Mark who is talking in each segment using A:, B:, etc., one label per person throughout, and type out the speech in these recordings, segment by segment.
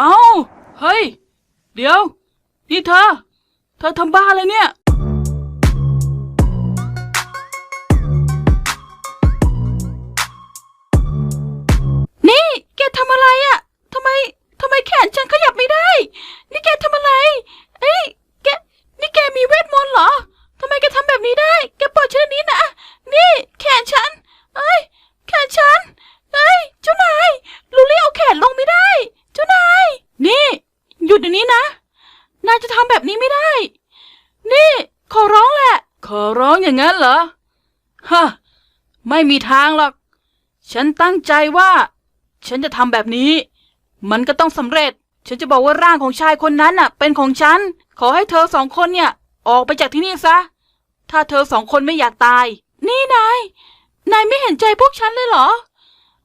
A: เอ้า เฮ้ย เดี๋ยว นี่เธอ เธอทำบ้าอะไรเนี่ย นี้นะ นายจะทำแบบนี้ไม่ได้ นี่ ขอร้องแหละ ขอร้องอย่างนั้นเหรอ ฮะ ไม่มีทางหรอก ฉันตั้งใจว่า ฉันจะทำแบบนี้ มันก็ต้องสำเร็จ ฉันจะบอกว่าร่างของชายคนนั้นน่ะ เป็นของฉัน ขอให้เธอสองคนเนี่ย ออกไปจากที่นี่ซะ ถ้าเธอสองคนไม่อยากตาย นี่นาย นายไม่เห็นใจพวกฉันเลยเหรอ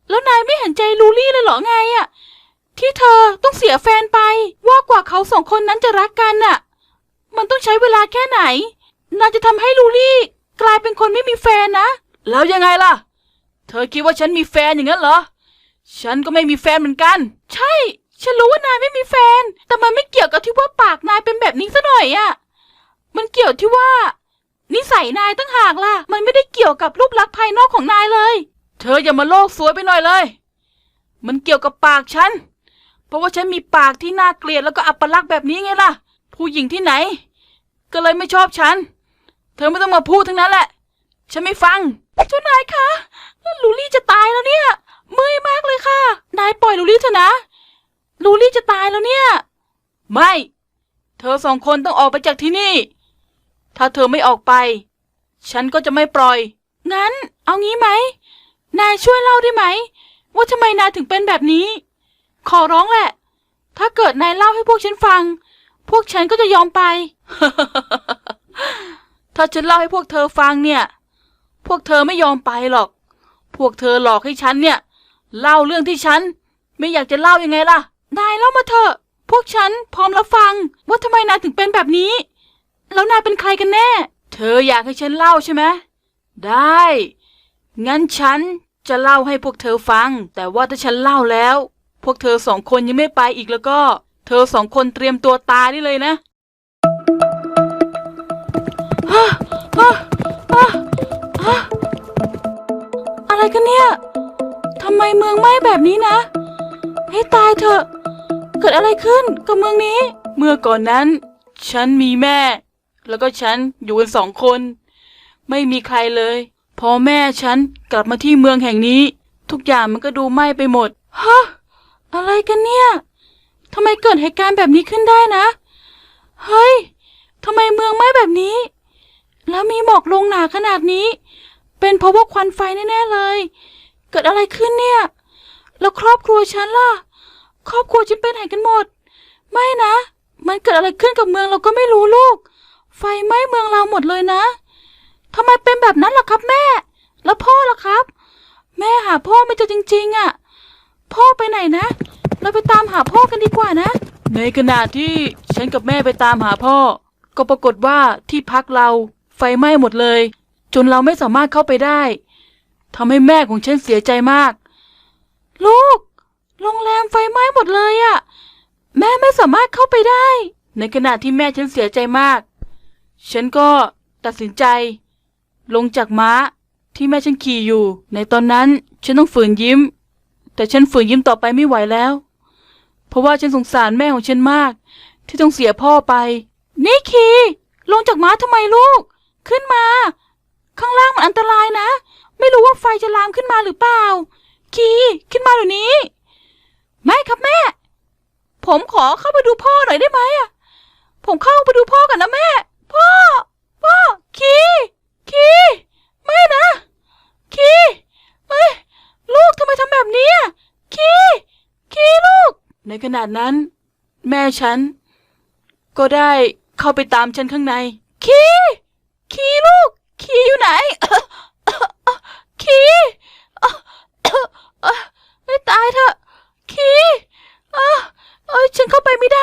A: แล้วนายไม่เห็นใจลูลี่เลยเหรอไงอะ ที่เธอต้องเสียแฟนไป ว่ากว่าเขาสองคนนั้นจะรักกันน่ะ มันต้องใช้เวลาแค่ไหนนายจะทำให้ลูลี่ กลายเป็นคนไม่มีแฟนนะ แล้วยังไงล่ะ เธอคิดว่าฉันมีแฟนอย่างนั้นเหรอ ฉันก็ไม่มีแฟนเหมือนกัน ใช่ ฉันรู้ว่านายไม่มีแฟน แต่มันไม่เกี่ยวกับที่ว่าปากนายเป็นแบบนี้ซะหน่อยอะมันเกี่ยวที่ว่า นิสัยนายตั้งหากล่ะ มันไม่ได้เกี่ยวกับรูปลักษณ์ภายนอกของนายเลย เธออย่ามาโลกสวยไปหน่อยเลย มันเกี่ยวกับปากฉัน ราะว่าฉันมีปากที่น่าเกลียดแล้วก็อัปลักษณ์แบบนี้ไงล่ะ ผู้หญิงที่ไหน ก็เลยไม่ชอบฉัน เธอไม่ต้องมาพูดทั้งนั้นแหละ ฉันไม่ฟังเจ้านายคะลูลี่จะตายแล้วเนี่ย เมื่อยมากเลยค่ะ นายปล่อยลูลี่เถอะนะ ลูลี่จะตายแล้วเนี่ย ไม่ เธอสองคนต้องออกไปจากที่นี่ ถ้าเธอไม่ออกไป ฉันก็จะไม่ปล่อย งั้น เอางี้ไหม นายช่วยเล่าได้ไหม ว่าทำไมนายถึงเป็นแบบนี้ ขอร้องแหละ ถ้าเกิดนายเล่าให้พวกฉันฟัง พวกฉันก็จะยอมไป ถ้าฉันเล่าให้พวกเธอฟังเนี่ย พวกเธอไม่ยอมไปหรอก พวกเธอหลอกให้ฉันเนี่ย เล่าเรื่องที่ฉัน ไม่อยากจะเล่ายังไงล่ะ นายเล่ามาเถอะ พวกฉันพร้อมรับฟัง ว่าทำไมนายถึงเป็นแบบนี้ แล้วนายเป็นใครกันแน่ เธออยากให้ฉันเล่าใช่ไหมได้ งั้นฉันจะเล่าให้พวกเธอฟัง แต่ว่าถ้าฉันเล่าแล้ว พวกเธอสองคนยังไม่ไปอีกแล้วก็ เธอสองคนเตรียมตัวตายได้เลยนะฮะฮะฮะฮะอะไรกันเนี่ยทำไมเมืองไหม้แบบนี้นะ ให้ตายเถอะ เกิดอะไรขึ้นกับเมืองนี้ เมื่อก่อนนั้น ฉันมีแม่ แล้วก็ฉันอยู่กันสองคน ไม่มีใครเลย พอแม่ฉันกลับมาที่เมืองแห่งนี้ ทุกอย่างมันก็ดูไหม้ไปหมดฮะ อะไรกันเนี่ยทำไมเกิดเหตุการณ์แบบนี้ขึ้นได้นะ เฮ้ยทำไมเมืองไหม้แบบนี้ แล้วมีหมอกลงหนาขนาดนี้ เป็นเพราะว่าควันไฟแน่ๆเลย เกิดอะไรขึ้นเนี่ย แล้วครอบครัวฉันล่ะ ครอบครัวฉันไปไหนกันหมด ไม่นะ มันเกิดอะไรขึ้นกับเมืองเราก็ไม่รู้ลูก ไฟไหม้เมืองเราหมดเลยนะทำไมเป็นแบบนั้นล่ะครับแม่ แล้วพ่อล่ะครับ แม่หาพ่อไม่เจอจริง ๆอะ พ่อไปไหนนะ เราไปตามหาพ่อกันดีกว่านะ ในขณะที่ฉันกับแม่ไปตามหาพ่อ ก็ปรากฏว่าที่พักเราไฟไหม้หมดเลย จนเราไม่สามารถเข้าไปได้ทำให้แม่ของฉันเสียใจมาก ลูก โรงแรมไฟไหม้หมดเลยอะแม่ไม่สามารถเข้าไปได้ ในขณะที่แม่ฉันเสียใจมาก ฉันก็ตัดสินใจ ลงจากม้าที่แม่ฉันขี่อยู่ ในตอนนั้นฉันต้องฝืนยิ้ม แต่ฉันฝืนยิ้มต่อไปไม่ไหวแล้ว เพราะว่าฉันสงสารแม่ของฉันมาก ที่ต้องเสียพ่อไปนี่คีลงจากม้าทำไมลูก ขึ้นมา ข้างล่างมันอันตรายนะ ไม่รู้ว่าไฟจะลามขึ้นมาหรือเปล่า คีขึ้นมาเดี๋ยวนี้ ไม่ครับแม่ ผมขอเข้าไปดูพ่อหน่อยได้ไหมอะผมเข้าไป ขนาดนั้น แม่ฉัน ก็ได้เข้าไปตามฉันข้างใน คี คีลูก คีอยู่ไหน คีไม่ตายเถอะ คีเอ้ฉันเข้าไปไม่ได้